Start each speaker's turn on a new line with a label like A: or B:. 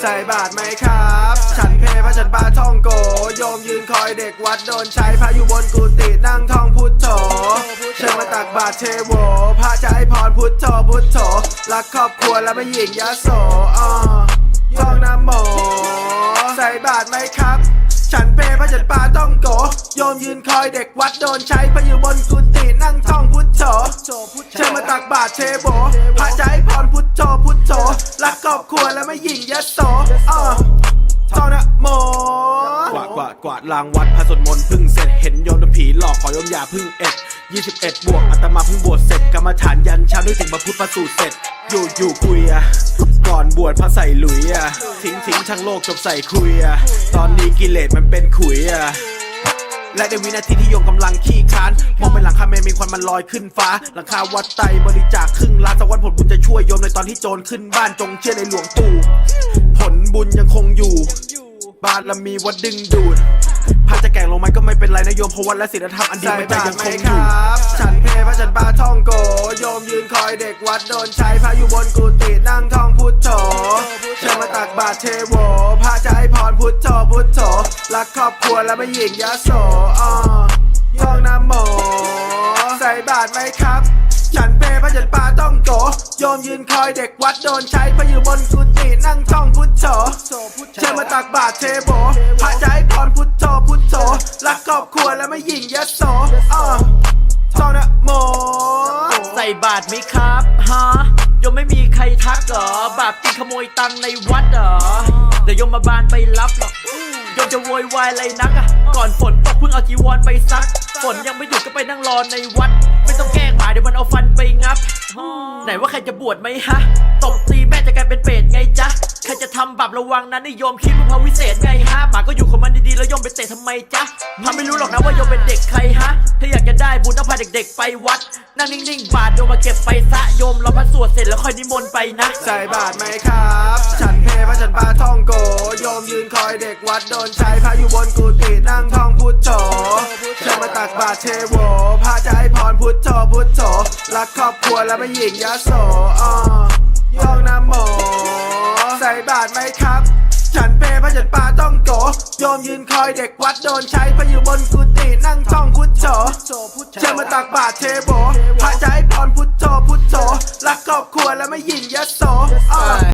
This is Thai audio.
A: ใส่บาทไหมครับ ฉันเพพระฉันปาท่องโก โยมยืนคอยเด็กวัดโดนใช้พระอยู่บนกุฏินั่งท่องพุทโธเชิญมาตักบาตรเทโวพระจะให้พรพุทโธพุทโธรักครอบครัวและไม่หญิงยโสอ้อท่องนะโมใส่บาทไหมครับ ฉันเพพระฉันปาต้องโก โยมยืนคอยเด็กวัดโดนใช้พระอยู่บนกุฏินั่งท่องพุทโธเชิญมาตักบาตรเทโวพระจะให้พรพุท ครอบครัวและไม่หญิงยโสอ้อเท่านะโม
B: กวาดกวาดกวาดลางวัดพระสวดมนต์พึ่งเสร็จเห็นโยมโดนผีหลอกขอโยมอย่าพึ่งเอ็ด21 บวกอาตมาเพิ่งบวชเสร็จกรรมฐานยันเช้านึกถึงพระพุทธพระสูตรเสร็จ อยู่อยู่คุยอะก่อนบวชพระใส่หลุยอะทิ้งทิ้งช่างโลกจบใส่คุยอะตอนนี้กิเลสมันเป็นขุยอะ และในวินาทีที่โยมกำลังขี้คานมองไปหลังคาเมนมีควันมันลอยขึ้นฟ้า หลังคาวัดไตบริจาคครึ่งล้านสักวันผลบุญจะช่วยโยมในตอนที่โจรขึ้นบ้านจงเชื่อในหลวงปู่ผลบุญยังคงอยู่ บารมีวัดดึงดูดพระจะแก่งลงไหมก็ไม่เป็นไรนะโยมเพราะวัดและศีลธรรมอันดีไม่ได้
A: บาต
B: ยั
A: งไห
B: ค
A: ม
B: งอ
A: ค
B: ยู่
A: รับฉันเพพระฉันปาท่องโก โยมยืนคอยเด็กวัดโดนใช้พระอยู่บนกุฏินั่งท่องพุทโธ เทโวพระจะให้พรพุทโธพุทโธรักครอบครัวและไม่หญิงยะโสอ้อท่องนะโมใส่บาตรไหมครับ ฉันเพพระฉันปาต้องโกโยมยืนคอยเด็กวัดโดนใช้พระอยู่บนกุฏินั่งท่องพุทโธเชิญมาตักบาตรเทโวพระจะให้พรพุทโธพุทโธรักครอบครัวและไม่หญิงยะโสอ้อท่องนะโม
C: ใส่บาทไหมครับฮะ กเหรอบาปจริงขโมยตังค์ในวัดเหรอเดี๋ยวยมมาบานไปรับหรอกยมจะโวยวายอะไรนักอะก่อนฝนตกเพิ่งเอาจีวรไปซัก ฝนยังไม่หยุดก็ไปนั่งรอในวัด ไม่ต้องแกล้งหมาเดี๋ยวมันเอาฟันไปงับ ไหนว่าใครจะบวชไหมฮะ ตบตีแม่จะกลายเป็นเปรตไงจ๊ะใค รจะทำบาประวังนะนิยมคิดว่าพระวิเศษไงฮะหมาก็อยู่ของมันดีๆแล้วยมไปเตะทำไมจ๊ะพาไม่รู้หรอกนะว่ายมเป็นเด็กใครฮะถ้าอยากจะได้บุญต้องพาเด็กๆ ไปวัด นั่งนิ่งๆ บาทโยมมาเก็บไปซะโยมรอพระสวดเสร็จแล้วค่อยนิมนต์ไปนะ
A: ใส่บาตรไหมครับ ฉันเพพระฉันปาท่องโก โยมยืนคอยเด็กวัดโดนใช้พระอยู่บนกุฏินั่งท่องพุทโธเชิญมาตักบาตรเทโวพระจะให้พรพุทโธพุทโธรักครอบครัวและไม่หญิงยโสอ้อาดไหมครับ ฉันเพพระจันปาต้องโกโยมยืนคอยเด็กวัดโดนใช้พระอยู่บนกุฏินั่งท่องพุทโธเชิญมาตักบาตรเทโบพระจะให้พรพุทโธพุทโธรักครอบครัวและไม่หญิงยโส